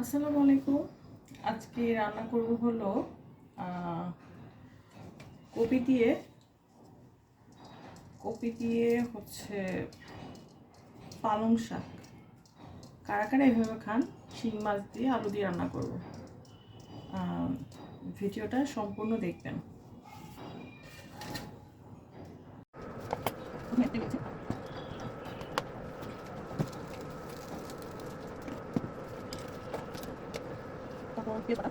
আসসালামু আলাইকুম। আজকে রান্না করব হলো কপি দিয়ে কপি দিয়ে হচ্ছে পালং শাক। কারা কারা এভাবে খান? শিং, মাছ দিয়ে আলু দিয়ে রান্না করব। ভিডিওটা সম্পূর্ণ দেখবেন। 위에 봐라.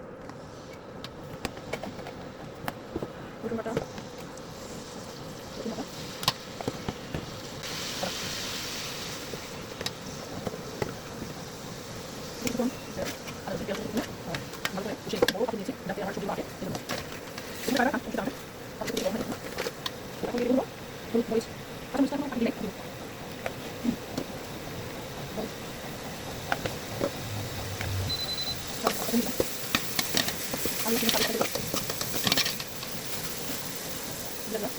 물을 받아. 여기 봐라. 지금 이제 아는 집이야. 어. 말고 혹시 뭐 같은 일이 나한테 할 준비 말해. 이런 거. 근데 알아? 혹시 다음에? 아, 그거 너무 했나? 아, 거기 이거 뭐? 뭐 뭐지? 아, 좀 잠깐 가기네. Thank you. দিলাম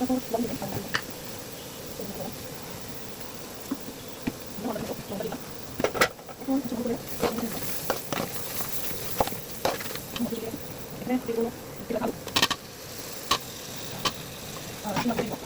এখন কিছু করে এখানে যেগুলো দিলাম আলু আর শিমা দিব এটা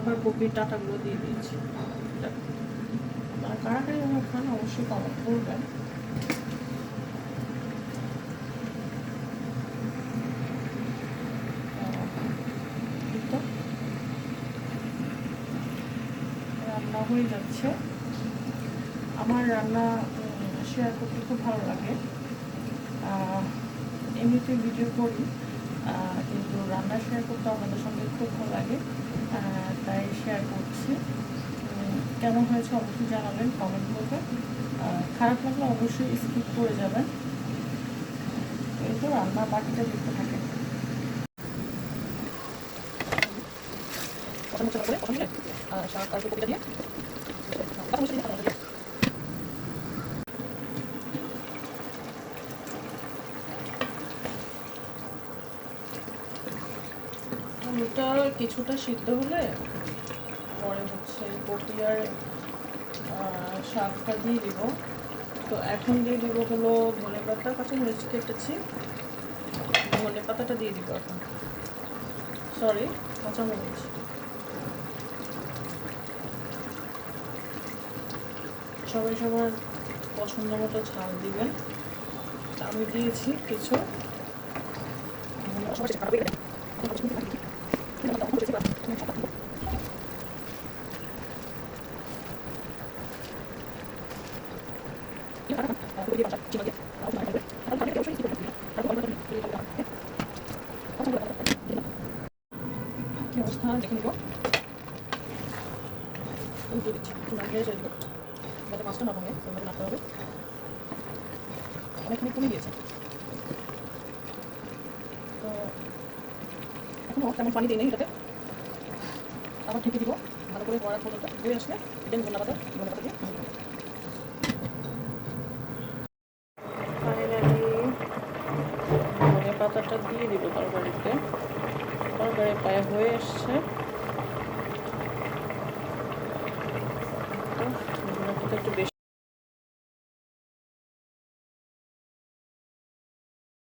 আবার কপির ডাটাগুলো দিয়ে দিয়েছি। মানে কারাকারি আমার খান অবশ্যই কমেন্ট করবেন রান্না হয়ে যাচ্ছে। আমার রান্না শেয়ার করতে খুব ভালো লাগে। এমনিতে ভিডিও করি। কিন্তু রান্না শেয়ার করতে আপনাদের সঙ্গে খুব ভালো লাগে। তাই শেয়ার করছি। কেমন হয়েছে অবশ্যই জানাবেন কমেন্ট করবেন খারাপ লাগলে অবশ্যই স্কিপ করে যাবেন। এই তো রান্নার বাকিটা দেখতে থাকে প্রথম হচ্ছে দিয়ে আলুটা কিছুটা সিদ্ধ হলে পরে হচ্ছে কপি আর শাকটা দিয়ে দিব। তো এখন দিয়ে দিব হলো ধনে পাতা মরিচ কেটেছি। ধনে পাতাটা দিয়ে দিব এখন। সরি কাঁচা মরিচ। সবাই সবার পছন্দ মতো ঝাল দিবেন। আমি দিয়েছি কিছু সবাই খারাপ হয়ে গেলে কি অবস্থা দেখে নিব উল্টে দিচ্ছি একটু নামিয়ে চলে দিব যাতে মাছটা না ভাঙে ওইভাবে রাখতে হবে অনেকখানি কমে গিয়েছে তো এখনও তেমন পানি দিই নেই এটাতে। আবার ঢেকে দিব। ভালো করে বড়া ফোনটা হয়ে আসলে এটা ধন্যবাদ ধন্যবাদ দিয়ে পাতাটা দিয়ে দিব তরকারিতে। তরকারি পায়ে হয়ে এসছে। একটু বেশি